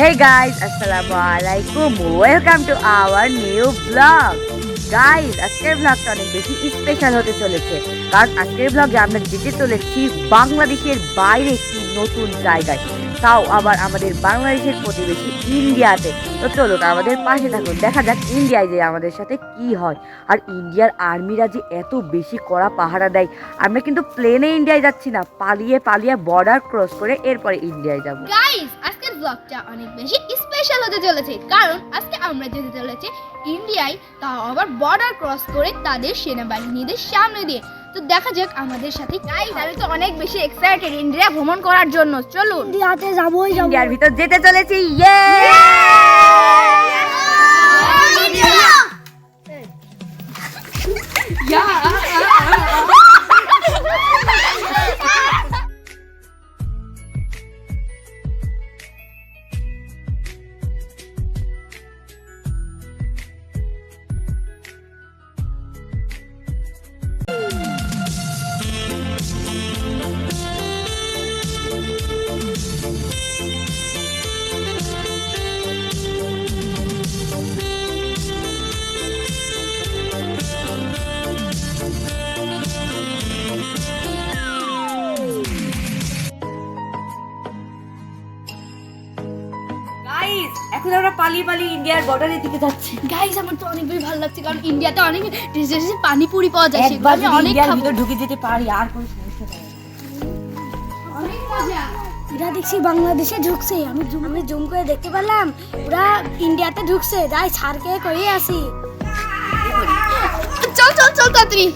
Hey guys, আলাইকুম welcome to our new blog guys আজকের ব্লগটা অনেক বেশি স্পেশাল হতে চলেছে। কারণ আজকের ব্লগে আমরা যেতে চলেছি বাংলাদেশের বাইরে একটি নতুন জায়গায়। তাও আবার আমাদের বাংলাদেশের প্রতিবেশী ইন্ডিয়াতে। তো চলুন আমাদের পাশে থাকুন। দেখা যাক ইন্ডিয়ায় যে আমাদের সাথে কি হয়। আর ইন্ডিয়ার আর্মিরা যে এত বেশি কড়া পাহারা দেয়। আমরা কিন্তু প্লেনে ইন্ডিয়ায় যাচ্ছি না। পালিয়ে পালিয়ে বর্ডার ক্রস করে এরপরে ইন্ডিয়ায় যাব। ব্লগটা অনেক বেশি স্পেশাল হতে চলেছে। কারণ আজকে আমরা যেতে চলেছে ইন্ডিয়ায় তাও আবার বর্ডার ক্রস করে তাদের সেনাবাহিনীদের সামনে দিয়ে। তো দেখা যাক আমাদের সাথে গাইস আমি তো অনেক বেশি এক্সাইটেড ইন্ডিয়া ভ্রমণ করার জন্য। চলুন। ইন্ডিয়াতে যাবোই যাব ইন্ডিয়ার ভিতর যেতে চলেছি। ইয়ে গাইস এখন আমরা পালিয়ে পালিয়ে ইন্ডিয়ার বর্ডারের দিকে যাচ্ছি। গাইস আমার তো অনেক বেশি ভালো লাগছে কারণ ইন্ডিয়াতে অনেক টেস্টি পানিপুরি পাওয়া যায় সেগুলো আমি অনেক খাব। ঢুকে যেতে পারি আর কোনো সমস্যা নেই। অনেক মজা। এরা দেখছি বাংলাদেশে ঢুকছে আমি জুম আমি জুম করে দেখতে পেলাম ওরা ইন্ডিয়াতে ঢুকছে। যাই ছাড়কে করে আসি। চল চল চল তাড়াতাড়ি।